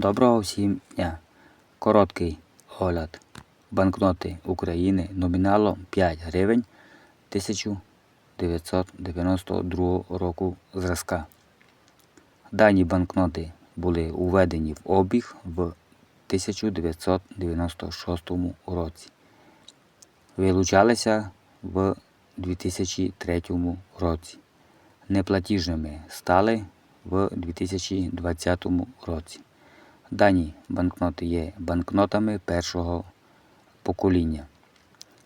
Доброго всім дня! Короткий огляд банкноти України номіналом 5 гривень 1992 року зразка. Дані банкноти були уведені в обіг в 1996 році. Вилучалися в 2003 році. Неплатіжними стали в 2020 році. Дані банкноти є банкнотами першого покоління.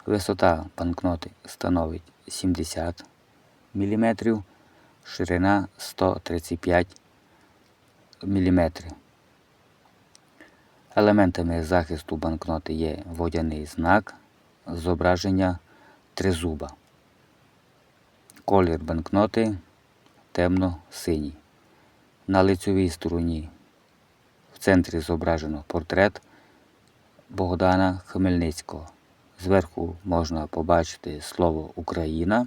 Висота банкноти становить 70 мм, ширина 135 мм. Елементами захисту банкноти є водяний знак, зображення тризуба. Колір банкноти темно-синій. На лицевій стороні в центрі зображено портрет Богдана Хмельницького. Зверху можна побачити слово Україна.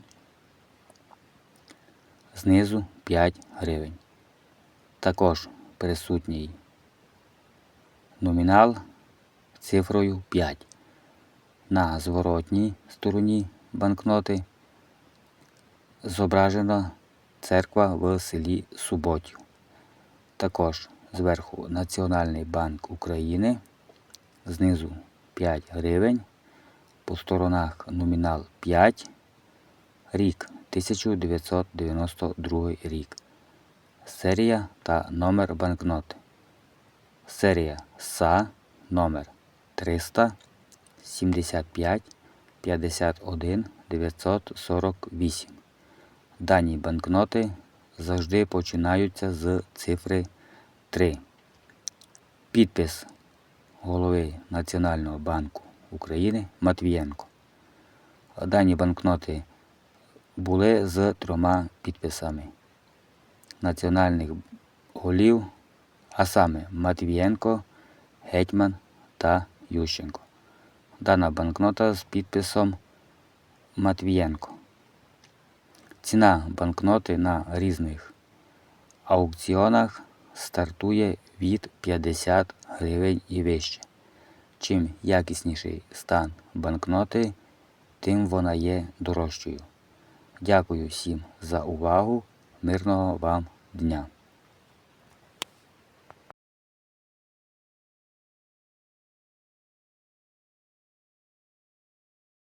Знизу 5 гривень. Також присутній номінал цифрою 5. На зворотній стороні банкноти зображена церква в селі Суботів. Також зверху Національний банк України, знизу 5 гривень, по сторонах номінал 5, рік 1992 рік. Серія та номер банкноти. Серія СА номер 300 75 51 948. Дані банкноти завжди починаються з цифри 3. Підпис голови Національного банку України Матвієнко. Дані банкноти були з трьома підписами національних голів, а саме Матвієнко, Гетьман та Ющенко. Дана банкнота з підписом Матвієнко. Ціна банкноти на різних аукціонах стартує від 50 гривень і вище. Чим якісніший стан банкноти, тим вона є дорожчою. Дякую всім за увагу. Мирного вам дня!